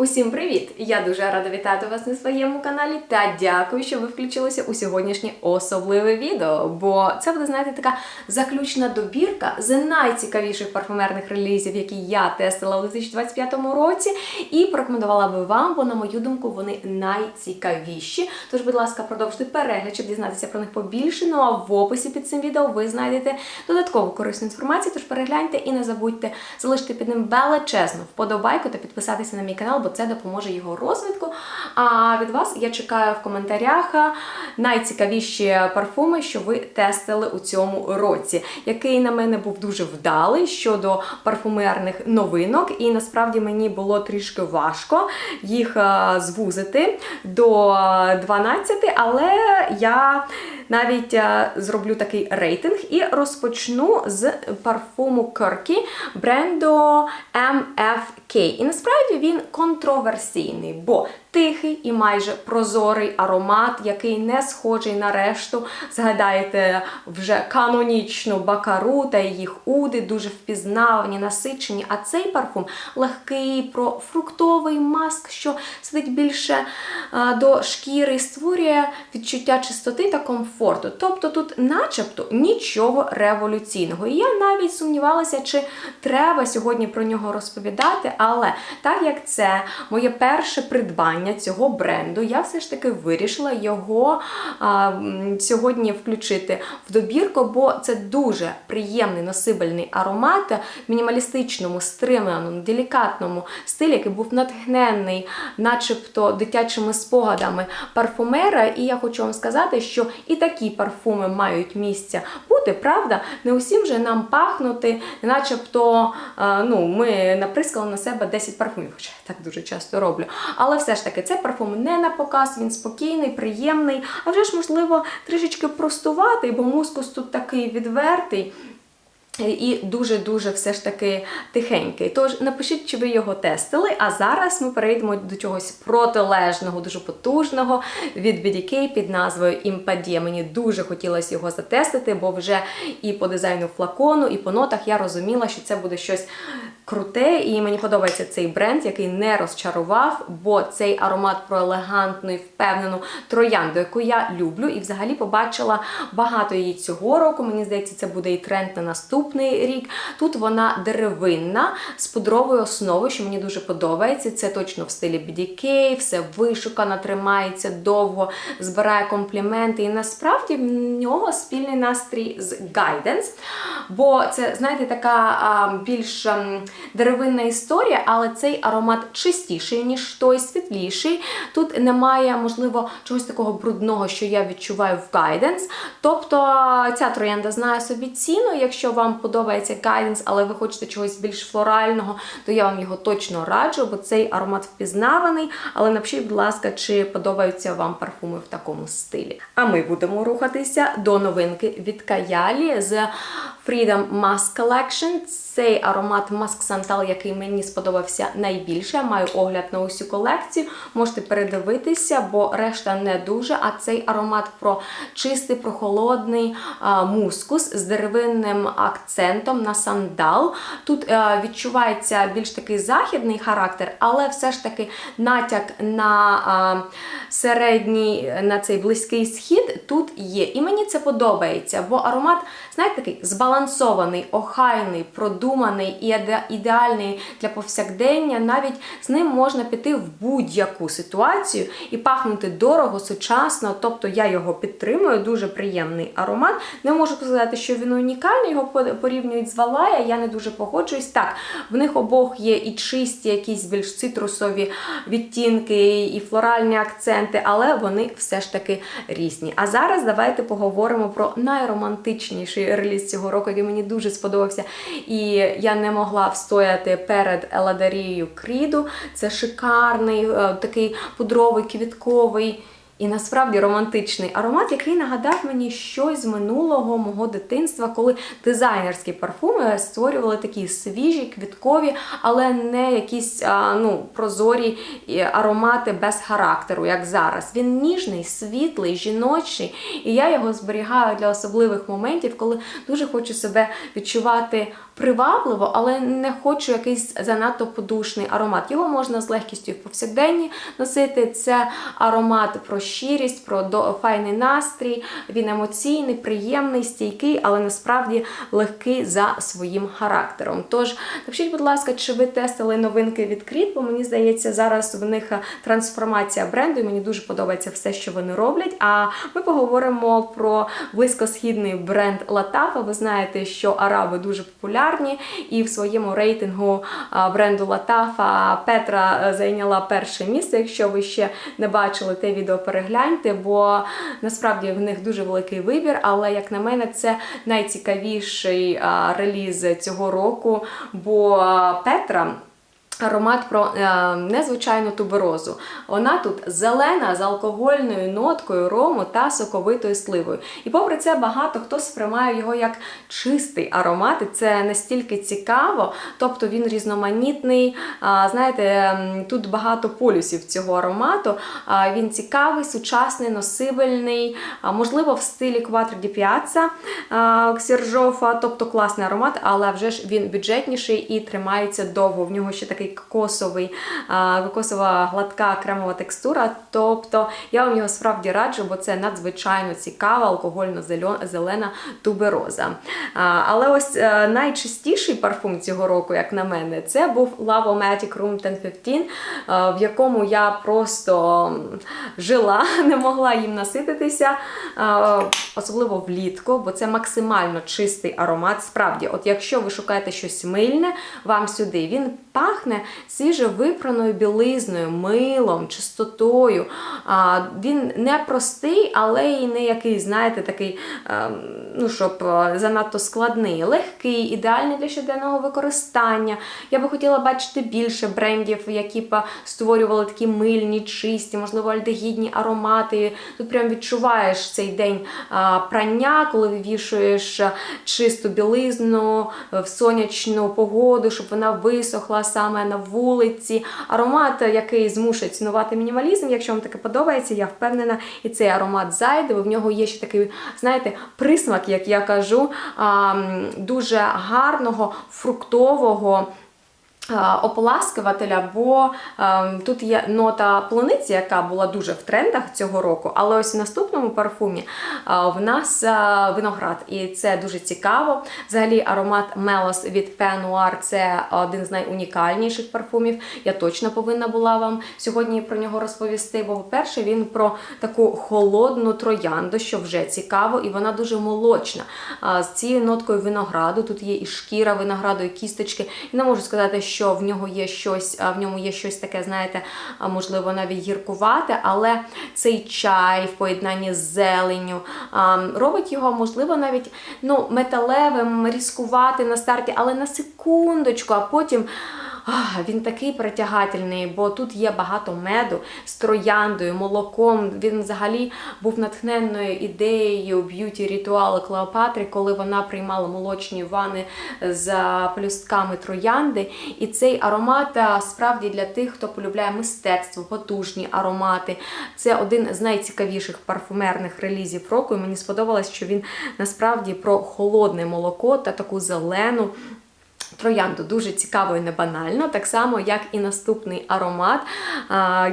Усім привіт! Я дуже рада вітати вас на своєму каналі та дякую, що ви включилися у сьогоднішнє особливе відео. Бо це буде, знаєте, така заключна добірка з найцікавіших парфумерних релізів, які я тестила у 2025 році, і порекомендувала би вам, бо, на мою думку, вони найцікавіші. Тож, будь ласка, продовжуйте перегляд, щоб дізнатися про них побільше. Ну а в описі під цим відео ви знайдете додаткову корисну інформацію. Тож перегляньте і не забудьте залишити під ним величезну вподобайку та підписатися на мій канал, це допоможе його розвитку. А від вас я чекаю в коментарях найцікавіші парфуми, що ви тестили у цьому році, який на мене був дуже вдалий щодо парфумерних новинок, і насправді мені було трішки важко їх звузити до 12, але я навіть е, зроблю такий рейтинг і розпочну з парфуму Kirky бренду MFK. І насправді він контроверсійний, бо тихий і майже прозорий аромат, який не схожий на решту. Згадайте вже канонічну бакару та їх уди, дуже впізнавані, насичені. А цей парфум легкий, про фруктовий маск, що сидить більше а, до шкіри створює відчуття чистоти та комфорту. Тобто тут, начебто, нічого революційного. І я навіть сумнівалася, чи треба сьогодні про нього розповідати, але так як це моє перше придбання цього бренду, я все ж таки вирішила його а, сьогодні включити в добірку, бо це дуже приємний носибельний аромат в мінімалістичному, стриманому, делікатному стилі, який був натхнений, начебто дитячими спогадами парфумера. І я хочу вам сказати, що і такі парфуми мають місце бути, правда? Не усім же нам пахнути, начебто ну, ми наприскали на себе 10 парфумів, хоча я так дуже часто роблю. Але все ж таки, це парфум не на показ, він спокійний, приємний, а вже ж, можливо, трішечки простувати, бо мускус тут такий відвертий. І дуже-дуже все ж таки тихенький. Тож напишіть, чи ви його тестили. А зараз ми перейдемо до чогось протилежного, дуже потужного від BDK під назвою Impadie. Мені дуже хотілося його затестити, бо вже і по дизайну флакону, і по нотах я розуміла, що це буде щось круте. І мені подобається цей бренд, який не розчарував, бо цей аромат про елегантну і впевнену троянду, яку я люблю, і взагалі побачила багато її цього року. Мені здається, це буде і тренд на наступ наступний рік. Тут вона деревинна з пудровою основою, що мені дуже подобається. Це точно в стилі BDK, все вишукано, тримається довго, збирає компліменти. І насправді в нього спільний настрій з Guidance. Бо це, знаєте, така а, більш а, деревинна історія, але цей аромат чистіший, ніж той, світліший. Тут немає, можливо, чогось такого брудного, що я відчуваю в Guidance. Тобто ця троянда знає собі ціну, якщо вам подобається гайденс, але ви хочете чогось більш флорального, то я вам його точно раджу, бо цей аромат впізнаваний. Але напишіть, будь ласка, чи подобаються вам парфуми в такому стилі. А ми будемо рухатися до новинки від Каялі з Freedom Mask Collection. Цей аромат Mask Santal, який мені сподобався найбільше. Я маю огляд на усю колекцію. Можете передивитися, бо решта не дуже. А цей аромат про чистий, прохолодний мускус з деревинним акцентом на сандал. Тут е, відчувається більш такий західний характер, але все ж таки натяк на а, середній, на цей близький схід тут є. І мені це подобається, бо аромат, знаєте, такий збалансований, охайний, продуманий і ідеальний для повсякдення. Навіть з ним можна піти в будь-яку ситуацію і пахнути дорого, сучасно. Тобто я його підтримую, дуже приємний аромат. Не можу сказати, що він унікальний, його порівнюють з Валая, я не дуже погоджуюсь. Так, в них обох є і чисті, якісь більш цитрусові відтінки, і флоральні акценти, але вони все ж таки різні. А зараз давайте поговоримо про найромантичніший реліз цього року, який мені дуже сподобався. І я не могла встояти перед Еладарією Кріду. Це шикарний, е, такий пудровий, квітковий. І насправді романтичний аромат, який нагадав мені щось з минулого мого дитинства, коли дизайнерські парфуми створювали такі свіжі, квіткові, але не якісь а, ну, прозорі аромати без характеру, як зараз. Він ніжний, світлий, жіночий. І я його зберігаю для особливих моментів, коли дуже хочу себе відчувати привабливо, але не хочу якийсь занадто подушний аромат. Його можна з легкістю в повсякденні носити. Це аромат про щирість, про файний настрій. Він емоційний, приємний, стійкий, але насправді легкий за своїм характером. Тож напишіть, будь ласка, чи ви тестили новинки від Creed, бо мені здається, зараз в них трансформація бренду, і мені дуже подобається все, що вони роблять. А ми поговоримо про близькосхідний бренд Латафа. Ви знаєте, що араби дуже популярні, і в своєму рейтингу бренду Латафа Петра е, зайняла перше місце. Якщо ви ще не бачили те відео, перегляньте, бо насправді в них дуже великий вибір. Але як на мене, це найцікавіший реліз цього року. Бо Петра. Аромат про е, незвичайну туберозу. Вона тут зелена з алкогольною ноткою рому та соковитою сливою. І попри це багато хто сприймає його як чистий аромат, і це настільки цікаво, тобто він різноманітний. А, знаєте, тут багато полюсів цього аромату. А, він цікавий, сучасний, носибельний, а, можливо, в стилі Quattro di Piazza Ксержофа, тобто класний аромат, але вже ж він бюджетніший і тримається довго. В нього ще такий кокосовий, кокосова гладка кремова текстура. Тобто я вам його справді раджу, бо це надзвичайно цікава алкогольно-зелена тубероза. Але ось е, найчастіший парфум цього року, як на мене, це був Lavomatic Room 1015, е, в якому я просто жила, не могла їм насититися, е, особливо влітку, бо це максимально чистий аромат. Справді, от якщо ви шукаєте щось мильне, вам сюди він пахне свіже випраною білизною, милом, чистотою. А, Він не простий, але й не який, знаєте, такий, ем, ну щоб е, занадто складний, легкий, ідеальний для щоденного використання. Я би хотіла бачити більше брендів, які б створювали такі мильні, чисті, можливо, альдегідні аромати. Тут прям відчуваєш цей день прання, коли вивішуєш е, чисту білизну е, в сонячну погоду, щоб вона висохла саме на вулиці. Аромат, який змушує цінувати мінімалізм. Якщо вам таке подобається, я впевнена, і цей аромат зайде, в нього є ще такий, знаєте, присмак, як я кажу, дуже гарного, фруктового. А, Ополаскувателя, бо е, тут є нота полуниці, яка була дуже в трендах цього року. Але ось в наступному парфумі е, в нас е, виноград, і це дуже цікаво. Взагалі, аромат Мелос від Пенуар це один з найунікальніших парфумів. Я точно повинна була вам сьогодні про нього розповісти. Бо, по-перше, він про таку холодну троянду, що вже цікаво, і вона дуже молочна. А, З цією ноткою винограду тут є і шкіра винограду, і кісточки. І не можу сказати, що в нього є щось, в ньому є щось таке, знаєте, можливо, навіть гіркувате, але цей чай в поєднанні з зеленню робить його, можливо, навіть ну, металевим, різкувати на старті, але на секундочку, а потім. Він такий притягательний, бо тут є багато меду з трояндою, молоком. Він взагалі був натхненною ідеєю б'юті ритуалу Клеопатри, коли вона приймала молочні вани з плюстками троянди. І цей аромат справді для тих, хто полюбляє мистецтво, потужні аромати. Це один з найцікавіших парфумерних релізів року. І мені сподобалось, що він насправді про холодне молоко та таку зелену. Троянду дуже цікаво і не банально, так само, як і наступний аромат,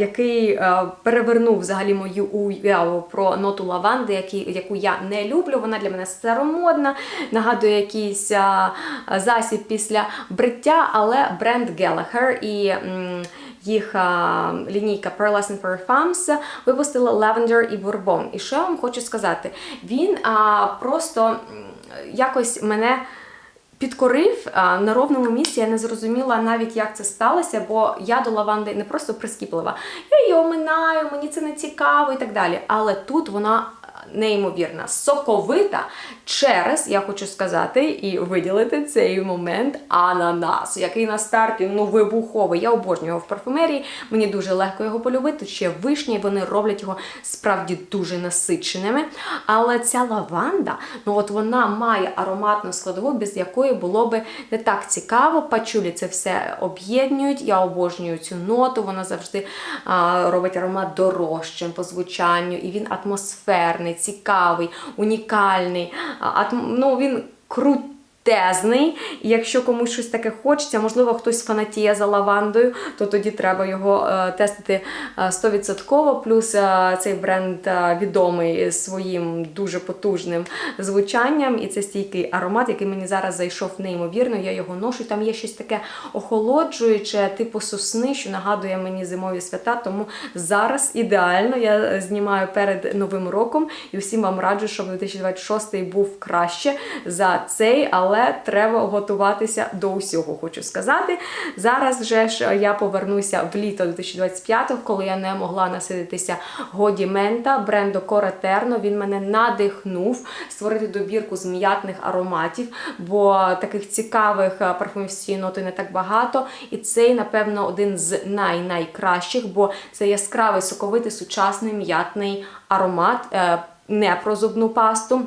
який перевернув взагалі мою уяву про ноту лаванди, яку я не люблю. Вона для мене старомодна, нагадує якийсь засіб після бриття, але бренд Gallagher і. їх а, лінійка Pearlescent Parfums випустила Lavender і Bourbon. І що я вам хочу сказати? Він просто якось мене підкорив а, на ровному місці. Я не зрозуміла навіть, як це сталося, бо я до лаванди не просто прискіплива. Я її оминаю, мені це не цікаво і так далі. Але тут вона. Неймовірна, соковита через, я хочу сказати, і виділити цей момент ананас, який на старті ну вибуховий. Я обожнюю його в парфумерії. Мені дуже легко його полюбити. Ще вишні, вони роблять його справді дуже насиченими. Але ця лаванда, ну от вона має ароматну складову, без якої було би не так цікаво. Пачулі це все об'єднують. Я обожнюю цю ноту. Вона завжди а, робить аромат дорожчим по звучанню, і він атмосферний, цікавий, унікальний. Ну, він крутий крутезний. І якщо комусь щось таке хочеться, можливо, хтось фанатіє за лавандою, то тоді треба його е, тестити е, 100%. Плюс е, цей бренд е, відомий своїм дуже потужним звучанням, і це стійкий аромат, який мені зараз зайшов неймовірно. Я його ношу. Там є щось таке охолоджуюче, типу сосни, що нагадує мені зимові свята. Тому зараз ідеально я знімаю перед новим роком і всім вам раджу, щоб 2026 був краще за цей, але треба готуватися до усього, хочу сказати. Зараз вже ж я повернуся в літо 2025-го, коли я не могла насидитися годі мента бренду Коретерно. Він мене надихнув створити добірку з м'ятних ароматів, бо таких цікавих е, парфумів з ноти не так багато. І цей, напевно, один з най-найкращих, бо це яскравий соковитий сучасний м'ятний аромат, е, не про зубну пасту.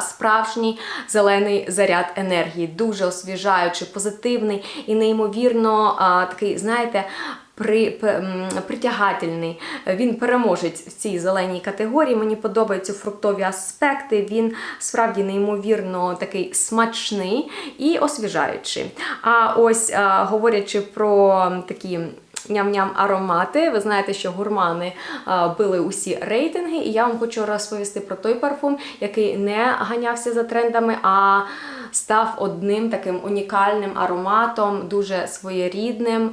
Справжній зелений заряд енергії, дуже освіжаючий, позитивний і неймовірно такий, знаєте, при, притягательний. Він переможець в цій зеленій категорії. Мені подобаються фруктові аспекти. Він справді неймовірно такий смачний і освіжаючий. А ось говорячи про такі. Ням-ням аромати. Ви знаєте, що гурмани а, били усі рейтинги, і я вам хочу розповісти про той парфум, який не ганявся за трендами, а став одним таким унікальним ароматом, дуже своєрідним.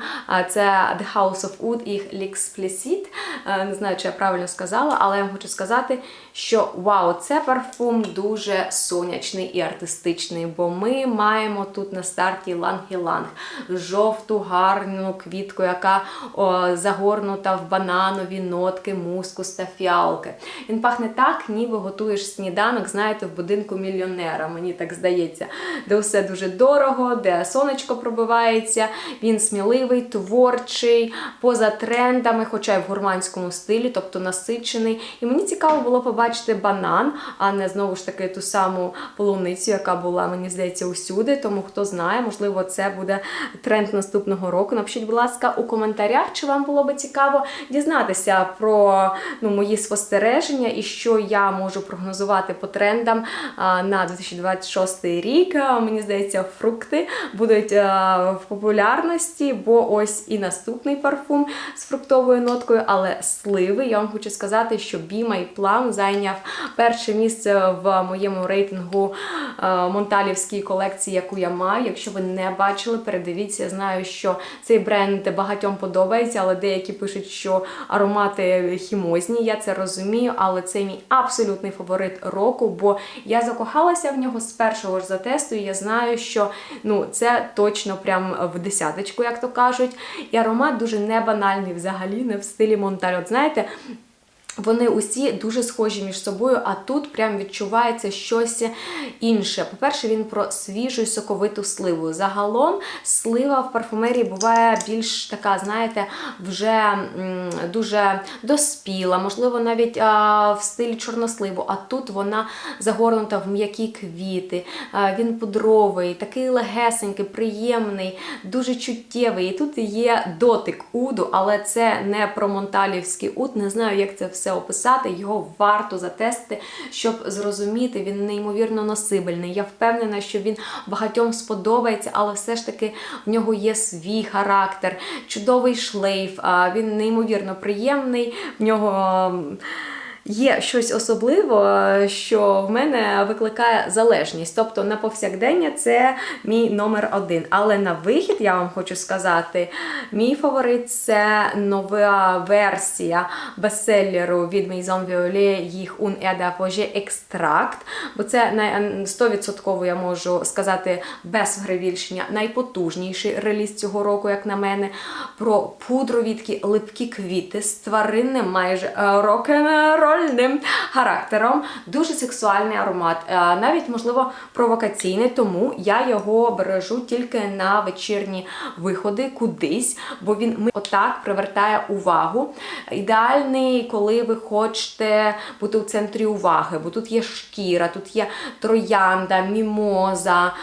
Це The House of Wood і L'Explicit. Е, Не знаю, чи я правильно сказала, але я хочу сказати, що вау, це парфум дуже сонячний і артистичний, бо ми маємо тут на старті ланг-іланг, жовту гарну квітку, яка о, загорнута в бананові нотки, мускус та фіалки. Він пахне так, ніби готуєш сніданок, знаєте, в будинку мільйонера, мені так здається, де все дуже дорого, де сонечко пробивається, він сміливий, творчий, поза трендами, хоча й в гурманському стилі, тобто насичений. І мені цікаво було побачити банан, а не знову ж таки ту саму полуницю, яка була, мені здається, усюди. Тому хто знає, можливо, це буде тренд наступного року. Напишіть, будь ласка, у коментарях, чи вам було би цікаво дізнатися про ну, мої спостереження і що я можу прогнозувати по трендам а, на 2026 рік. А, Мені здається, фрукти будуть в популярності, бо ось і наступний парфум з фруктовою ноткою, але сливи. Я вам хочу сказати, що Be My Plum зайняв перше місце в моєму рейтингу е, монталівській колекції, яку я маю. Якщо ви не бачили, передивіться. Я знаю, що цей бренд багатьом подобається, але деякі пишуть, що аромати хімозні. Я це розумію, але це мій абсолютний фаворит року, бо я закохалася в нього з першого ж затесту. І я знаю, що ну це точно прям в десяточку, як то кажуть. І аромат дуже не банальний взагалі, не в стилі Монталь. От знаєте. Вони усі дуже схожі між собою, а тут прям відчувається щось інше. По-перше, він про свіжу і соковиту сливу. Загалом слива в парфумерії буває більш така, знаєте, вже дуже доспіла, можливо, навіть а, в стилі чорносливу. А тут вона загорнута в м'які квіти. А, він пудровий, такий легесенький, приємний, дуже чуттєвий. І тут є дотик уду, але це не про монталівський уд. Не знаю, як це все описати. Його варто затестити, щоб зрозуміти. Він неймовірно носибельний. Я впевнена, що він багатьом сподобається, але все ж таки в нього є свій характер, чудовий шлейф. Він неймовірно приємний. В нього. Є щось особливе, що в мене викликає залежність. Тобто на повсякдення це мій номер один. Але на вихід я вам хочу сказати, мій фаворит це нова версія бестселеру від Maison Violet, їх Un Air d'Apogée. Бо це най- 100% я можу сказати без перебільшення найпотужніший реліз цього року, як на мене. Про пудрові такі липкі квіти з тваринним майже е, рок-н-рольним характером. Дуже сексуальний аромат, е, навіть, можливо, провокаційний, тому я його бережу тільки на вечірні виходи кудись, бо він отак привертає увагу. Ідеальний, коли ви хочете бути у центрі уваги, бо тут є шкіра, тут є троянда, мімоза,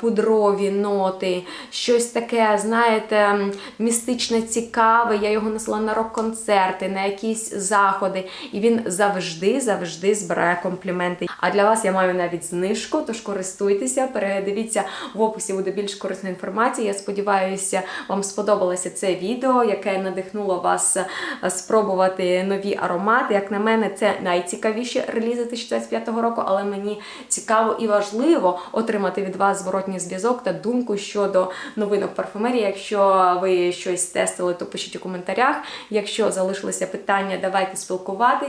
пудрові ноти, щось таке, знаєте, містичне, цікаве. Я його несла на рок-концерти, на якісь заходи. І він завжди, завжди збирає компліменти. А для вас я маю навіть знижку, тож користуйтеся, передивіться в описі буде більш корисна інформація. Я сподіваюся, вам сподобалося це відео, яке надихнуло вас е, спробувати нові аромати. Як на мене, це найцікавіші релізи 2025 року, але мені цікаво і важливо отримати від вас зворотній зв'язок та думку щодо новинок парфумерії. Якщо ви щось тестили, то пишіть у коментарях. Якщо залишилися питання, давайте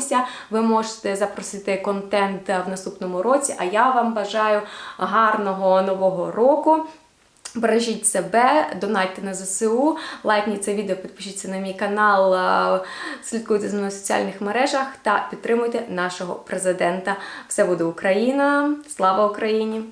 спілкуватися. Ви можете запросити контент в наступному році. А я вам бажаю гарного нового року. Бережіть себе, донайте на ЗСУ, лайкніть це відео, підпишіться на мій канал, е, слідкуйте за мною в соціальних мережах та підтримуйте нашого президента. Все буде Україна! Слава Україні!